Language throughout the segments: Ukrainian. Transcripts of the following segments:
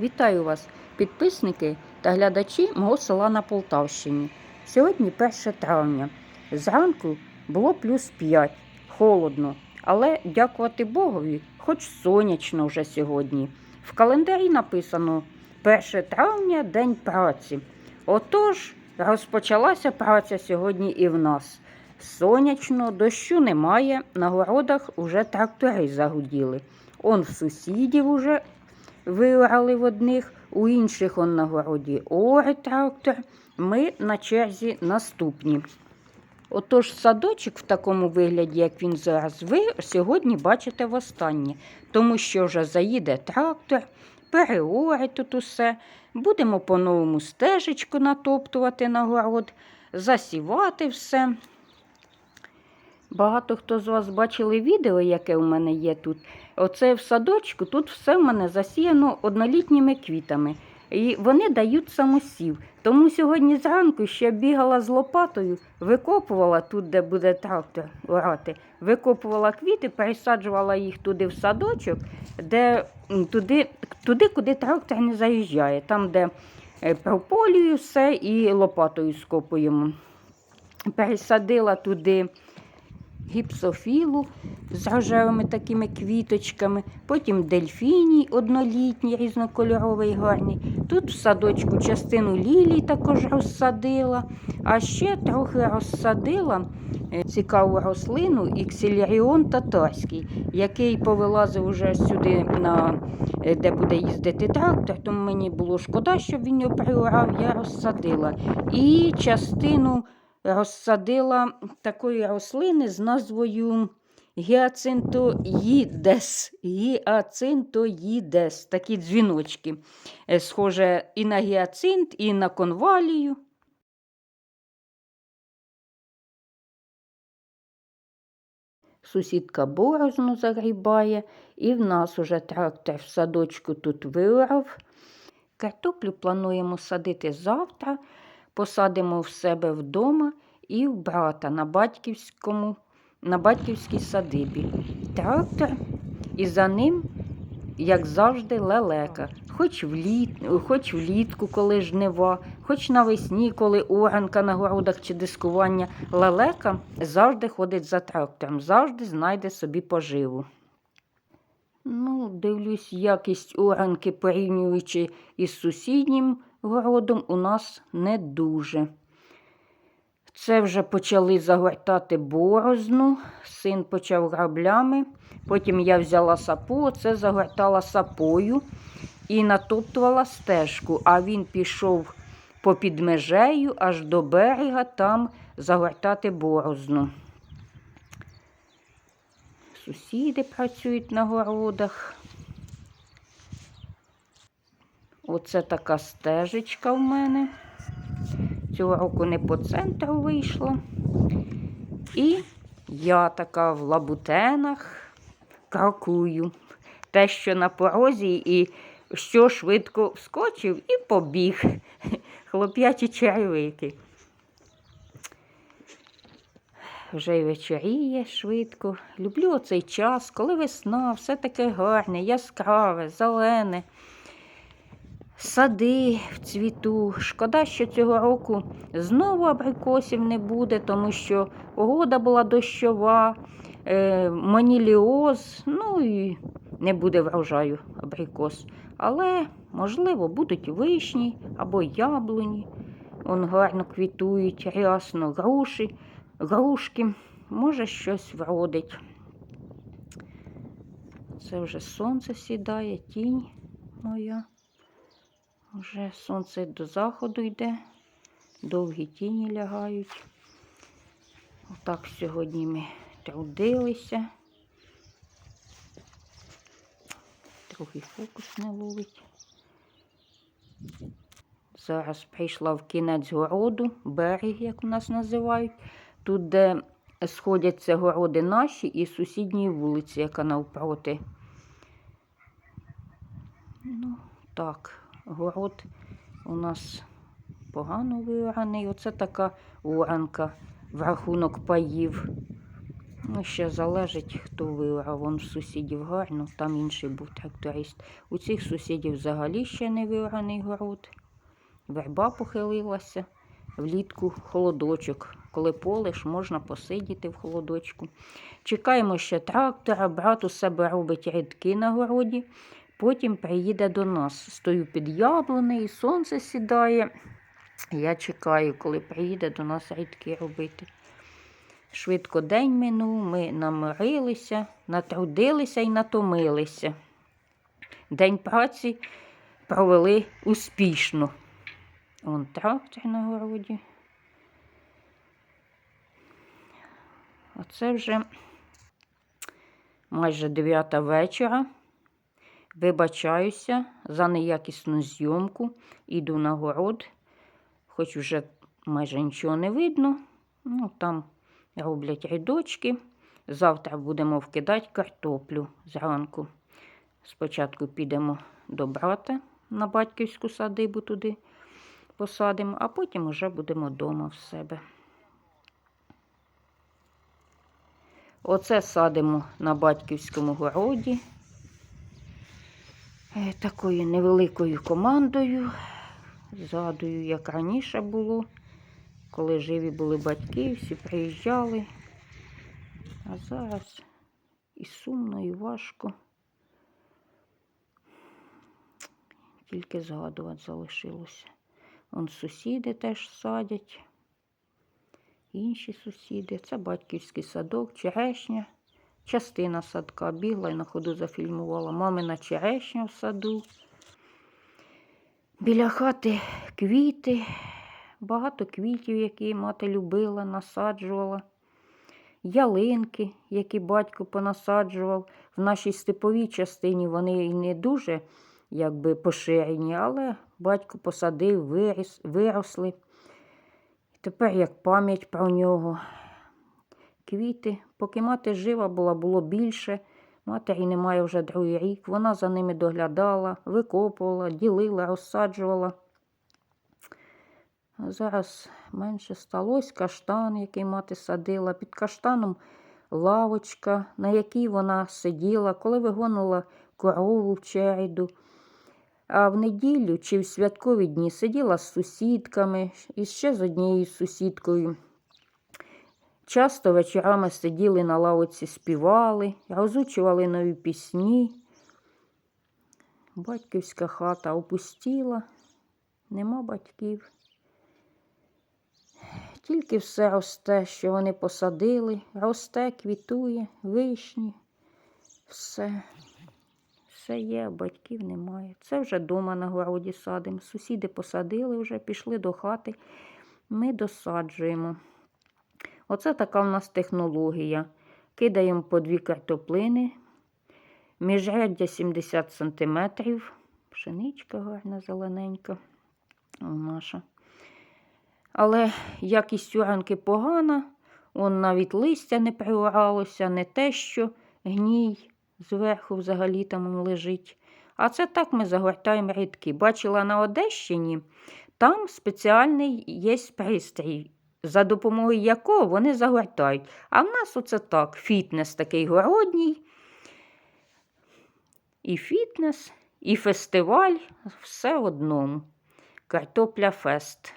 Вітаю вас, підписники та глядачі мого села на Полтавщині. Сьогодні 1 травня. Зранку було плюс 5, холодно, але дякувати Богові, хоч сонячно вже сьогодні. В календарі написано 1 травня День праці. Отож, розпочалася праця сьогодні і в нас. Сонячно, дощу немає, на городах уже трактори загуділи. Он в сусідів уже виорали в одних, у інших он на городі оре трактор. Ми на черзі наступні. Отож, садочок в такому вигляді, як він зараз, ви сьогодні бачите востаннє, тому що вже заїде трактор, переоре тут усе. Будемо по-новому стежечку натоптувати на город, засівати все. Багато хто з вас бачили відео, яке у мене є тут. Оце в садочку, тут все в мене засіяно однолітніми квітами. І вони дають самосів. Тому сьогодні зранку ще бігала з лопатою, викопувала тут, де буде трактор орати, викопувала квіти, пересаджувала їх туди в садочок, де туди, туди, куди трактор не заїжджає, там, де е, прополюю все і лопатою скопуємо. Пересадила туди гіпсофілу з рожевими такими квіточками, потім дельфіній однолітній, різнокольоровий гарний. Тут в садочку частину лілій також розсадила, а ще трохи розсадила е, цікаву рослину іксіляріон татарський, який повилазив уже сюди, на, е, де буде їздити трактор, тому мені було шкода, щоб він його приорав, я розсадила. І частину розсадила такої рослини з назвою гіацинтоїдес. Гіацинтоїдес. Такі дзвіночки. Е, Схоже і на гіацинт, і на конвалію. Сусідка борозну загрібає, і в нас уже трактор в садочку тут виорав. Картоплю плануємо садити завтра, посадимо в себе вдома і в брата на батьківському, на батьківській садибі. Трактор і за ним, як завжди, лелека. Хоч, вліт, хоч влітку, коли жнива, хоч навесні, коли оранка на городах чи дискування, лелека завжди ходить за трактором, завжди знайде собі поживу. Ну, дивлюсь, якість оранки, порівнюючи із сусіднім городом, у нас не дуже. Це вже почали загортати борозну, син почав граблями. Потім я взяла сапу, оце загортала сапою і натоптувала стежку, а він пішов попід межею аж до берега там загортати борозну. Сусіди працюють на городах. Оце така стежечка в мене. Цього року не по центру вийшла. І я така в лабутенах крокую. Те, що на порозі, і що швидко вскочив і побіг. Хлоп'ячі черевики. Вже й вечоріє швидко. Люблю оцей час, коли весна, все таке гарне, яскраве, зелене. Сади в цвіту. Шкода, що цього року знову абрикосів не буде, тому що погода була дощова, е, маніліоз, ну і не буде врожаю абрикос. Але, можливо, будуть вишні або яблуні. Он гарно квітують, рясно, груші, грушки. Може, щось вродить. Це вже сонце сідає, тінь моя. Вже сонце до заходу йде, довгі тіні лягають. Отак сьогодні ми трудилися. Трохи фокус не ловить. Зараз прийшла в кінець городу, берег, як у нас називають. Тут, де сходяться городи наші і сусідньої вулиці, яка навпроти. Ну, так город у нас погано виораний. Оце така оранка в рахунок паїв. Ну, ще залежить, хто виграв. Вон в сусідів гарно, там інший був тракторист. У цих сусідів взагалі ще не виграний город. Верба похилилася, влітку холодочок. Коли полиш, можна посидіти в холодочку. Чекаємо ще трактора, брат у себе робить рядки на городі, потім приїде до нас. Стою під яблунею, сонце сідає. Я чекаю, коли приїде до нас рядки робити. Швидко день минув, ми намирилися, натрудилися і натомилися. День праці провели успішно. Вон трактор на городі. Оце вже майже 9 вечора. Вибачаюся за неякісну зйомку. Іду на город, хоч вже майже нічого не видно. Ну, там роблять рядочки. Завтра будемо вкидати картоплю зранку. Спочатку підемо до брата на батьківську садибу туди посадимо, а потім вже будемо вдома в себе. Оце садимо на батьківському городі. Е, Такою невеликою командою. Згадую, як раніше було, коли живі були батьки, всі приїжджали. А зараз і сумно, і важко. Тільки згадувати залишилося. Вон сусіди теж садять. Інші сусіди. Це батьківський садок, черешня. Частина садка бігла і на ходу зафільмувала. Мамина черешня в саду. Біля хати квіти, багато квітів, які мати любила, насаджувала. Ялинки, які батько понасаджував. В нашій степовій частині вони і не дуже якби, поширені, але батько посадив, виріс, виросли. Тепер як пам'ять про нього. Квіти, поки мати жива була, було більше. Матері немає вже другий рік. Вона за ними доглядала, викопувала, ділила, розсаджувала. Зараз менше сталося каштан, який мати садила. Під каштаном лавочка, на якій вона сиділа, коли вигонила корову в череду. А в неділю чи в святкові дні сиділа з сусідками і ще з однією сусідкою. Часто вечорами сиділи на лавоці, співали, розучували нові пісні. Батьківська хата опустіла, нема батьків. Тільки все росте, що вони посадили, росте, квітує, вишні, все. Все є, батьків немає. Це вже дома на городі садимо. Сусіди посадили вже, пішли до хати. Ми досаджуємо. Оце така в нас технологія. Кидаємо по дві картоплини, міжряддя 70 см. Пшеничка гарна, зелененька. Наша. Але якість уранки погана, он навіть листя не приоралося, не те, що гній зверху взагалі там лежить. А це так ми загортаємо рідки. Бачила на Одещині, там спеціальний є пристрій, за допомогою якого вони загортають. А в нас оце так, фітнес такий городній. І фітнес, і фестиваль, все одному. Картопля фест.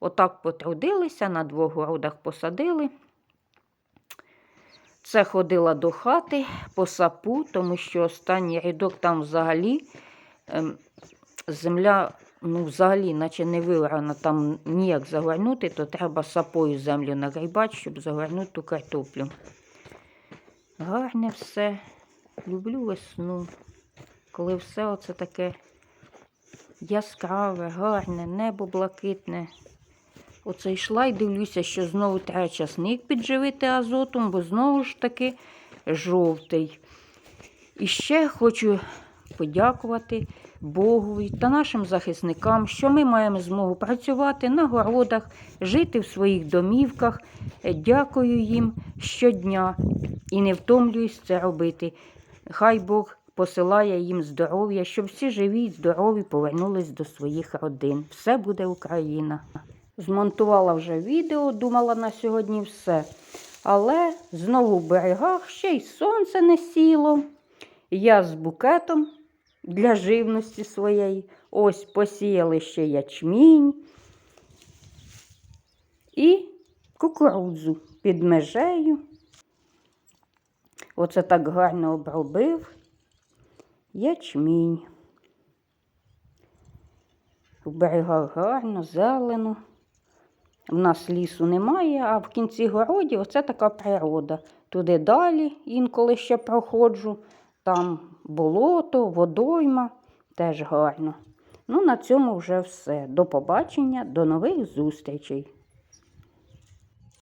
Отак потрудилися, на двох городах посадили. Це ходила до хати по сапу, тому що останній рядок там взагалі ем, земля, ну, взагалі, наче не виграна, там ніяк загорнути, то треба сапою землю нагрібати, щоб загорнути ту картоплю. Гарне все. Люблю весну, коли все оце таке яскраве, гарне, небо блакитне. Оце йшла і дивлюся, що знову треба часник підживити азотом, бо знову ж таки жовтий. І ще хочу подякувати Богові та нашим захисникам, що ми маємо змогу працювати на городах, жити в своїх домівках. Дякую їм щодня і не втомлююсь це робити. Хай Бог посилає їм здоров'я, щоб всі живі й здорові повернулись до своїх родин. Все буде Україна. Змонтувала вже відео, думала на сьогодні все. Але знову в берегах ще й сонце не сіло. Я з букетом для живності своєї. Ось посіяли ще ячмінь і кукурудзу під межею. Оце так гарно обробив ячмінь. В берегах гарно, зелено. В нас лісу немає, а в кінці городів оце така природа. Туди далі інколи ще проходжу, там болото, водойма, теж гарно. Ну, на цьому вже все. До побачення, до нових зустрічей.